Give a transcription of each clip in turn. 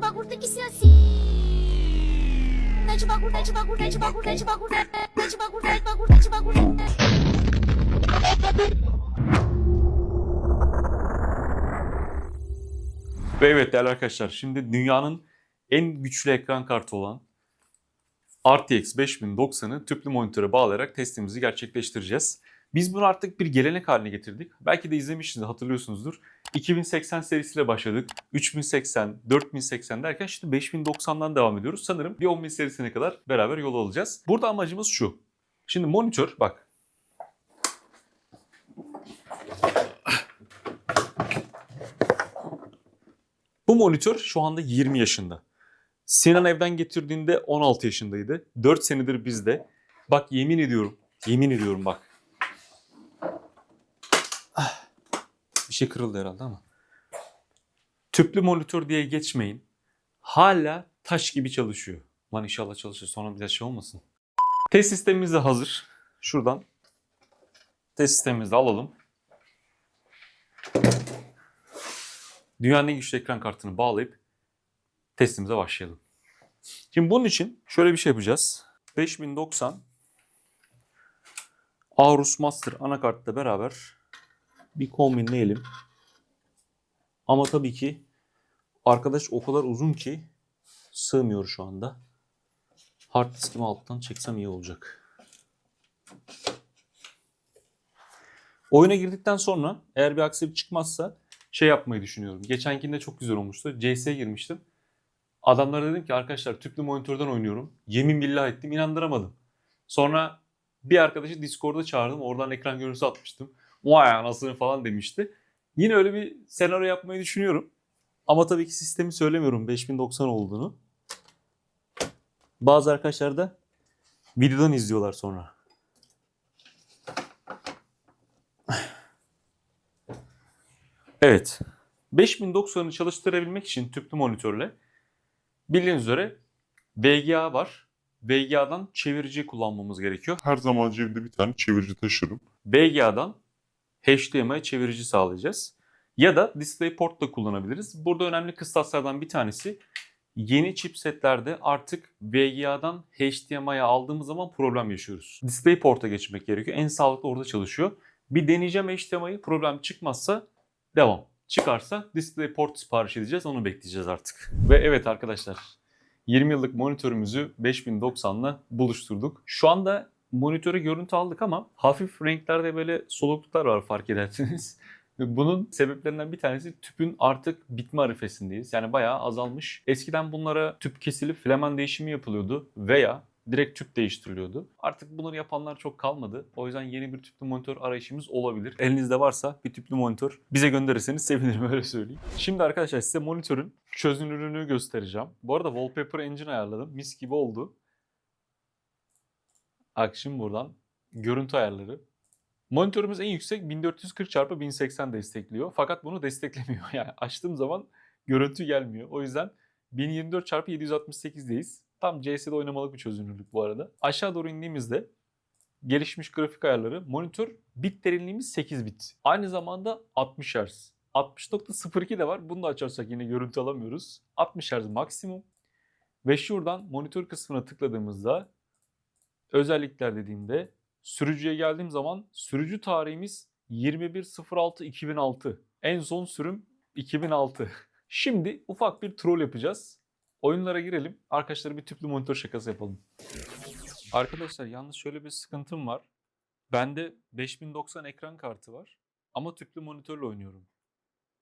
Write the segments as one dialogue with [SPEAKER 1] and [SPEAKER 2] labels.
[SPEAKER 1] bagulho tem que ser assim. É de bagulho, não é de bagulho.
[SPEAKER 2] Ve evet değerli arkadaşlar şimdi dünyanın en güçlü ekran kartı olan RTX 5090'ı tüplü monitöre bağlayarak testimizi gerçekleştireceğiz. Biz bunu artık bir gelenek haline getirdik. Belki de izlemişsiniz hatırlıyorsunuzdur. 2080 serisiyle başladık. 3080, 4080 derken şimdi 5090'dan devam ediyoruz. Sanırım bir 10000 serisine kadar beraber yol alacağız. Burada amacımız şu. Şimdi monitör bak. Bu monitör şu anda 20 yaşında. Sinan evden getirdiğinde 16 yaşındaydı. 4 senedir bizde. Bak yemin ediyorum. Yemin ediyorum bak. Ah, Bir şey kırıldı herhalde ama. Tüplü monitör diye geçmeyin. Hala taş gibi çalışıyor. Lan inşallah çalışır. Sonra bir şey olmasın. Test sistemimiz de hazır. Şuradan test sistemimizi alalım. Dünyanın en güçlü ekran kartını bağlayıp testimize başlayalım. Şimdi bunun için şöyle bir şey yapacağız. 5090 Aorus Master anakartla beraber bir kombinleyelim. Ama tabii ki arkadaş o kadar uzun ki sığmıyor şu anda. Hard diskimi alttan çeksem iyi olacak. Oyuna girdikten sonra eğer bir aksilik çıkmazsa şey yapmayı düşünüyorum. Geçenkinde çok güzel olmuştu. CS'ye girmiştim. Adamlara dedim ki arkadaşlar tüplü monitörden oynuyorum. Yemin billah ettim inandıramadım. Sonra bir arkadaşı Discord'a çağırdım. Oradan ekran görüntüsü atmıştım. Vay anasını falan demişti. Yine öyle bir senaryo yapmayı düşünüyorum. Ama tabii ki sistemi söylemiyorum 5090 olduğunu. Bazı arkadaşlar da videodan izliyorlar sonra. Evet. 5090'ı çalıştırabilmek için tüplü monitörle bildiğiniz üzere VGA var. VGA'dan çevirici kullanmamız gerekiyor.
[SPEAKER 3] Her zaman cebimde bir tane çevirici taşırım.
[SPEAKER 2] VGA'dan HDMI çevirici sağlayacağız. Ya da DisplayPort da kullanabiliriz. Burada önemli kıstaslardan bir tanesi yeni chipsetlerde artık VGA'dan HDMI'ye aldığımız zaman problem yaşıyoruz. DisplayPort'a geçmek gerekiyor. En sağlıklı orada çalışıyor. Bir deneyeceğim HDMI'yi problem çıkmazsa devam. Çıkarsa DisplayPort sipariş edeceğiz. Onu bekleyeceğiz artık. Ve evet arkadaşlar 20 yıllık monitörümüzü 5090'la buluşturduk. Şu anda monitöre görüntü aldık ama hafif renklerde böyle solukluklar var fark edersiniz. Bunun sebeplerinden bir tanesi tüpün artık bitme arifesindeyiz. Yani bayağı azalmış. Eskiden bunlara tüp kesilip filaman değişimi yapılıyordu veya direkt tüp değiştiriliyordu. Artık bunları yapanlar çok kalmadı. O yüzden yeni bir tüplü monitör arayışımız olabilir. Elinizde varsa bir tüplü monitör bize gönderirseniz sevinirim öyle söyleyeyim. Şimdi arkadaşlar size monitörün çözünürlüğünü göstereceğim. Bu arada Wallpaper Engine ayarladım. Mis gibi oldu. Şimdi buradan görüntü ayarları. Monitörümüz en yüksek 1440 x 1080 destekliyor. Fakat bunu desteklemiyor. Yani açtığım zaman görüntü gelmiyor. O yüzden 1024 x 768'deyiz. Tam CS'de oynamalık bir çözünürlük bu arada. Aşağı doğru indiğimizde gelişmiş grafik ayarları monitör bit derinliğimiz 8 bit. Aynı zamanda 60 Hz. 60.02 de var. Bunu da açarsak yine görüntü alamıyoruz. 60 Hz maksimum. Ve şuradan monitör kısmına tıkladığımızda özellikler dediğimde sürücüye geldiğim zaman sürücü tarihimiz 21.06.2006. En son sürüm 2006. Şimdi ufak bir troll yapacağız. Oyunlara girelim. Arkadaşlara bir tüplü monitör şakası yapalım. Arkadaşlar yalnız şöyle bir sıkıntım var. Bende 5090 ekran kartı var. Ama tüplü monitörle oynuyorum.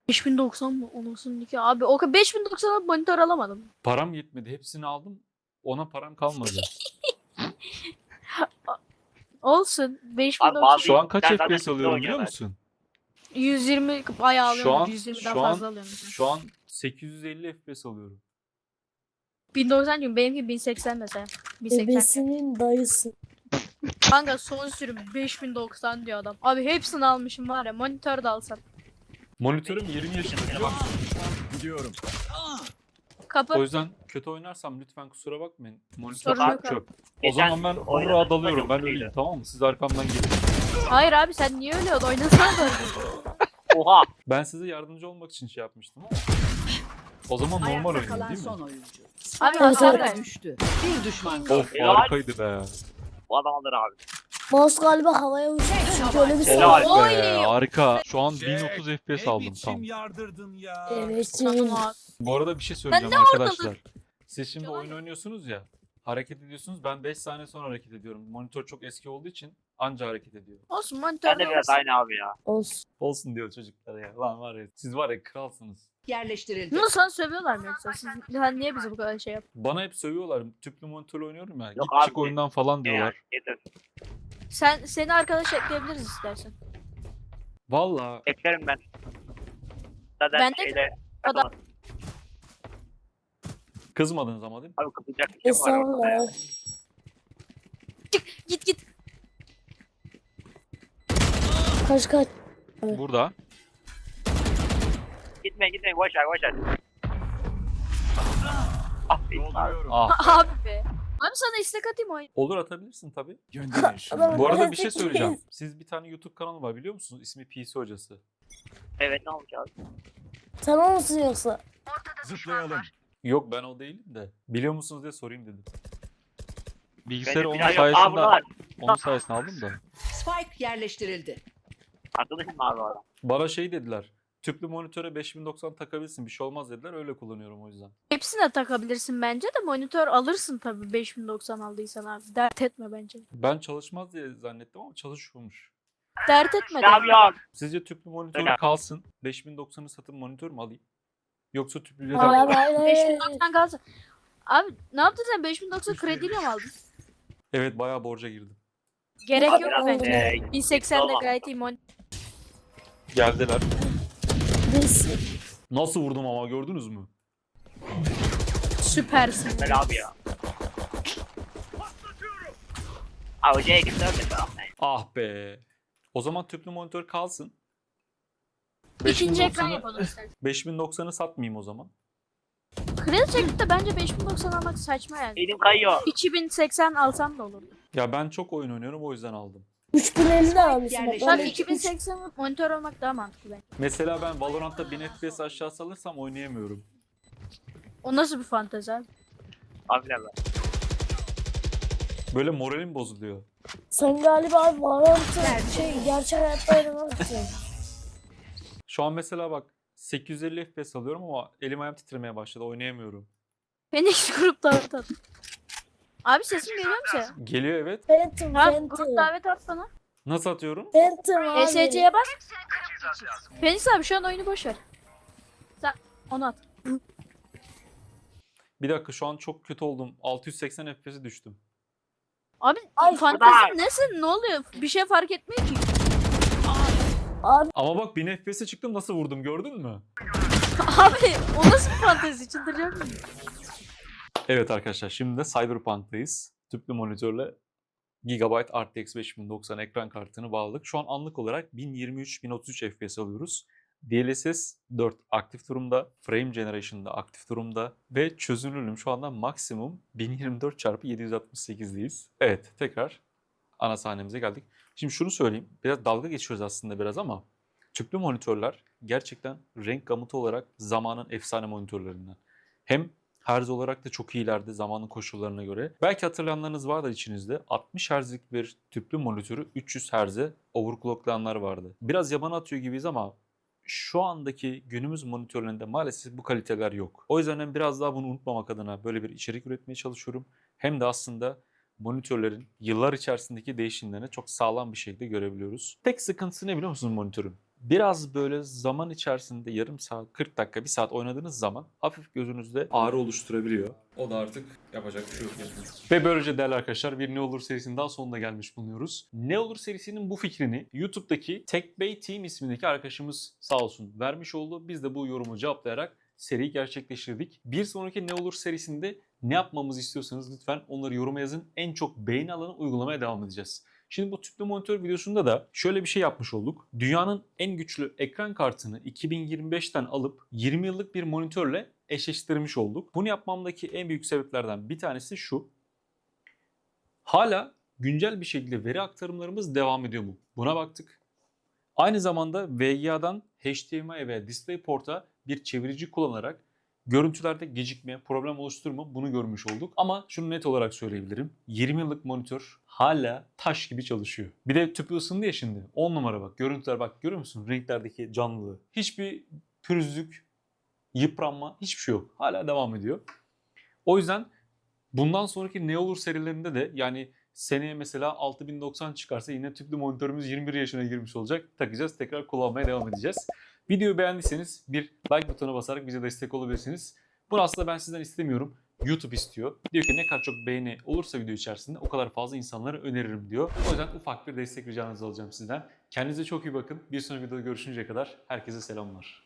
[SPEAKER 4] 5090 mı? Onursun ki abi o 5090'a monitör alamadım.
[SPEAKER 2] Param yetmedi. Hepsini aldım. Ona param kalmadı.
[SPEAKER 4] Olsun. 5090
[SPEAKER 5] bazı-
[SPEAKER 2] Şu an kaç
[SPEAKER 5] Ben zaten
[SPEAKER 2] FPS alıyorum biliyor
[SPEAKER 5] oynuyorum.
[SPEAKER 2] musun?
[SPEAKER 4] 120 bayağı
[SPEAKER 2] Şu
[SPEAKER 4] alıyorum.
[SPEAKER 2] an-
[SPEAKER 4] 120'den
[SPEAKER 2] şu an-
[SPEAKER 4] fazla alıyorum.
[SPEAKER 2] Şu an 850 FPS alıyorum.
[SPEAKER 4] 1090 diyorum benimki 1080 mesela. 1080.
[SPEAKER 6] Bebesinin dayısı.
[SPEAKER 4] Kanka son sürüm 5090 diyor adam. Abi hepsini almışım var ya monitör de alsam.
[SPEAKER 2] Monitörüm 20 yaşında biliyor musun?
[SPEAKER 4] Kapı.
[SPEAKER 2] O yüzden kötü oynarsam lütfen kusura bakmayın. Monitör
[SPEAKER 4] Sorun
[SPEAKER 2] çok
[SPEAKER 4] yok
[SPEAKER 2] çöp. O
[SPEAKER 5] Geçen
[SPEAKER 2] zaman ben
[SPEAKER 5] oynadım,
[SPEAKER 2] Over'a dalıyorum.
[SPEAKER 5] çok
[SPEAKER 2] Ben
[SPEAKER 5] iyiydi.
[SPEAKER 2] öleyim tamam mı? Siz arkamdan gelin.
[SPEAKER 4] Hayır abi sen niye ölüyorsun? Oynasana da.
[SPEAKER 5] Oha.
[SPEAKER 2] Ben size yardımcı olmak için şey yapmıştım ama O zaman normal
[SPEAKER 5] Ayakta
[SPEAKER 2] oynayın
[SPEAKER 5] kalan
[SPEAKER 2] değil mi?
[SPEAKER 5] son oyuncu.
[SPEAKER 4] Abi hasar ver.
[SPEAKER 5] Düştü. Bir düşman kaldı.
[SPEAKER 2] Of harikaydı be.
[SPEAKER 6] Bu adam alır abi.
[SPEAKER 1] Mouse galiba havaya uçtu. Çünkü öyle bir
[SPEAKER 6] Helal.
[SPEAKER 4] Oy.
[SPEAKER 2] Be, harika. Şu an
[SPEAKER 7] Jack,
[SPEAKER 2] 1030 FPS
[SPEAKER 7] ne
[SPEAKER 2] aldım tam.
[SPEAKER 7] yardırdın ya.
[SPEAKER 1] Evet.
[SPEAKER 4] Tamam.
[SPEAKER 2] Bu arada bir şey söyleyeceğim arkadaşlar. Siz şimdi oyun oynuyorsunuz ya. Hareket ediyorsunuz. Ben 5 saniye sonra hareket ediyorum. Monitör çok eski olduğu için anca hareket ediyor.
[SPEAKER 4] Olsun
[SPEAKER 6] Ben
[SPEAKER 4] monitörde
[SPEAKER 6] de biraz
[SPEAKER 4] olsun.
[SPEAKER 6] aynı abi ya.
[SPEAKER 1] Olsun.
[SPEAKER 2] Olsun diyor çocuklar ya. Lan var ya siz var ya kralsınız.
[SPEAKER 5] Yerleştirildi.
[SPEAKER 4] Bunu sana sövüyorlar mı yoksa? Siz, sen niye bizi bu kadar şey yap?
[SPEAKER 2] Bana hep sövüyorlar. Tüplü monitörle oynuyorum ya.
[SPEAKER 6] Yok
[SPEAKER 2] Git
[SPEAKER 6] abi.
[SPEAKER 2] çık oyundan falan diyorlar.
[SPEAKER 6] Yeter.
[SPEAKER 4] Sen seni arkadaş ekleyebiliriz istersen.
[SPEAKER 2] Valla
[SPEAKER 6] Eklerim ben. Zaten
[SPEAKER 4] Ben de-
[SPEAKER 6] şeyde...
[SPEAKER 4] Adam-
[SPEAKER 2] kızmadınız ama değil mi?
[SPEAKER 6] Abi kapacak bir şey var orada ya.
[SPEAKER 1] Estağfurullah.
[SPEAKER 4] Git git.
[SPEAKER 1] Kaç kaç.
[SPEAKER 2] Burada.
[SPEAKER 6] Gitme gitme boş ver boş ver. Ah be abi.
[SPEAKER 2] Ah.
[SPEAKER 4] Abi be. Abi sana istek atayım oyun.
[SPEAKER 2] Olur atabilirsin tabii.
[SPEAKER 7] Gönderin şunu.
[SPEAKER 2] Bu arada bir şey söyleyeceğim. Siz bir tane YouTube kanalı var biliyor musunuz? İsmi PC Hocası.
[SPEAKER 6] Evet ne olmuş abi?
[SPEAKER 1] Sen o musun yoksa?
[SPEAKER 7] Zıplayalım.
[SPEAKER 2] Yok ben o değilim de. Biliyor musunuz diye sorayım dedim. Bilgisayarı onun.
[SPEAKER 6] Aa
[SPEAKER 2] sayesinde,
[SPEAKER 6] var.
[SPEAKER 2] onun sayesinde aldım da.
[SPEAKER 5] Spike yerleştirildi.
[SPEAKER 6] Arkadaşım abi o adam.
[SPEAKER 2] Bana şey dediler. Tüplü monitöre 5090 takabilirsin bir şey olmaz dediler öyle kullanıyorum o yüzden.
[SPEAKER 4] Hepsine takabilirsin bence de monitör alırsın tabii 5090 aldıysan abi. Dert etme bence.
[SPEAKER 2] Ben çalışmaz diye zannettim ama çalışıyormuş.
[SPEAKER 4] Dert etme.
[SPEAKER 6] Ne
[SPEAKER 4] de.
[SPEAKER 6] yapıyorsun?
[SPEAKER 2] Sizce tüplü monitör
[SPEAKER 6] Öyle.
[SPEAKER 2] kalsın 5090'ı satıp monitör mü alayım? Yoksa tüplü
[SPEAKER 1] Hayır hayır hayır. hayır.
[SPEAKER 4] 5090 kalsın. Abi ne yaptın sen 5090 krediyle mi aldın?
[SPEAKER 2] Evet bayağı borca girdim.
[SPEAKER 4] Gerek yok bence.
[SPEAKER 6] eee,
[SPEAKER 4] 1080'de
[SPEAKER 6] tamam.
[SPEAKER 4] gayet iyi monitör.
[SPEAKER 2] Geldiler.
[SPEAKER 1] Biz
[SPEAKER 2] Nasıl vurdum ama gördünüz mü?
[SPEAKER 4] Süpersin.
[SPEAKER 6] Güzel abi ya. Abi hocaya tamam.
[SPEAKER 2] Ah be. O zaman tüplü monitör kalsın.
[SPEAKER 4] İkinci ekran
[SPEAKER 2] 5090'ı
[SPEAKER 4] yapalım istersen.
[SPEAKER 2] 5090'ı satmayayım o zaman.
[SPEAKER 4] Kredi çekip de bence 5090 almak saçma yani.
[SPEAKER 6] Elim kayıyor.
[SPEAKER 4] 2080 alsam da olurdu.
[SPEAKER 2] Ya ben çok oyun oynuyorum o yüzden aldım.
[SPEAKER 1] 3050 de almışsın. bak.
[SPEAKER 5] Yerleştir.
[SPEAKER 1] Ben
[SPEAKER 4] Tabii
[SPEAKER 1] de
[SPEAKER 4] 2080 monitör olmak daha mantıklı bence.
[SPEAKER 2] Mesela ben Valorant'ta 1000 FPS aşağı salırsam oynayamıyorum.
[SPEAKER 4] O nasıl bir fantezi abi?
[SPEAKER 6] Abiler.
[SPEAKER 2] Böyle moralim bozuluyor.
[SPEAKER 1] Sen galiba Valorant'ı şey gerçek hayatta oynamak için.
[SPEAKER 2] Şu an mesela bak 850 FPS alıyorum ama elim ayağım titremeye başladı oynayamıyorum.
[SPEAKER 4] Phoenix grup davet at. Abi sesim geliyor mu size?
[SPEAKER 2] Geliyor evet.
[SPEAKER 1] Phantom,
[SPEAKER 4] Tamam
[SPEAKER 1] Phantom.
[SPEAKER 4] grup davet at bana.
[SPEAKER 2] Nasıl atıyorum?
[SPEAKER 1] Phantom abi.
[SPEAKER 4] ESC'ye bas. Phoenix abi şu an oyunu boş ver. Sen onu at.
[SPEAKER 2] Bir dakika şu an çok kötü oldum. 680 FPS'e düştüm.
[SPEAKER 4] Abi
[SPEAKER 1] Ay,
[SPEAKER 4] fantezi nesin? Ne oluyor? Bir şey fark etmiyor ki.
[SPEAKER 1] Abi
[SPEAKER 2] Ama bak 1000 FPS'e çıktım nasıl vurdum gördün mü?
[SPEAKER 4] Abi o nasıl fantezi? Çıldıracak mıyım?
[SPEAKER 2] Evet arkadaşlar şimdi de Cyberpunk'tayız. Tüplü monitörle Gigabyte RTX 5090 ekran kartını bağladık. Şu an anlık olarak 1023-1033 FPS alıyoruz. DLSS 4 aktif durumda, Frame Generation'da aktif durumda ve çözünürlüğüm şu anda maksimum 1024x768'deyiz. Evet tekrar ana sahnemize geldik. Şimdi şunu söyleyeyim. Biraz dalga geçiyoruz aslında biraz ama tüplü monitörler gerçekten renk gamutu olarak zamanın efsane monitörlerinden. Hem Herz olarak da çok iyilerde zamanın koşullarına göre. Belki hatırlayanlarınız vardır içinizde. 60 Hz'lik bir tüplü monitörü 300 Hz'e overclocklayanlar vardı. Biraz yaban atıyor gibiyiz ama şu andaki günümüz monitörlerinde maalesef bu kaliteler yok. O yüzden hem biraz daha bunu unutmamak adına böyle bir içerik üretmeye çalışıyorum. Hem de aslında monitörlerin yıllar içerisindeki değişimlerini çok sağlam bir şekilde görebiliyoruz. Tek sıkıntısı ne biliyor musunuz monitörün? Biraz böyle zaman içerisinde yarım saat, 40 dakika, bir saat oynadığınız zaman hafif gözünüzde ağrı oluşturabiliyor. O da artık yapacak bir şey yok. Ve böylece değerli arkadaşlar bir Ne Olur serisinin daha sonuna gelmiş bulunuyoruz. Ne Olur serisinin bu fikrini YouTube'daki TechBay Team ismindeki arkadaşımız sağ olsun vermiş oldu. Biz de bu yorumu cevaplayarak seriyi gerçekleştirdik. Bir sonraki Ne Olur serisinde ne yapmamızı istiyorsanız lütfen onları yoruma yazın. En çok beğeni alanı uygulamaya devam edeceğiz. Şimdi bu tüplü monitör videosunda da şöyle bir şey yapmış olduk. Dünyanın en güçlü ekran kartını 2025'ten alıp 20 yıllık bir monitörle eşleştirmiş olduk. Bunu yapmamdaki en büyük sebeplerden bir tanesi şu. Hala güncel bir şekilde veri aktarımlarımız devam ediyor mu? Buna baktık. Aynı zamanda VGA'dan HDMI ve DisplayPort'a bir çevirici kullanarak Görüntülerde gecikme, problem oluşturma bunu görmüş olduk. Ama şunu net olarak söyleyebilirim. 20 yıllık monitör hala taş gibi çalışıyor. Bir de tüpü ısındı ya şimdi. 10 numara bak. Görüntüler bak görüyor musun? Renklerdeki canlılığı. Hiçbir pürüzlük, yıpranma hiçbir şey yok. Hala devam ediyor. O yüzden bundan sonraki ne olur serilerinde de yani seneye mesela 6090 çıkarsa yine tüplü monitörümüz 21 yaşına girmiş olacak. Takacağız tekrar kullanmaya devam edeceğiz. Videoyu beğendiyseniz bir like butonuna basarak bize destek olabilirsiniz. Bunu aslında ben sizden istemiyorum. YouTube istiyor. Diyor ki ne kadar çok beğeni olursa video içerisinde o kadar fazla insanlara öneririm diyor. O yüzden ufak bir destek ricanızı alacağım sizden. Kendinize çok iyi bakın. Bir sonraki videoda görüşünceye kadar herkese selamlar.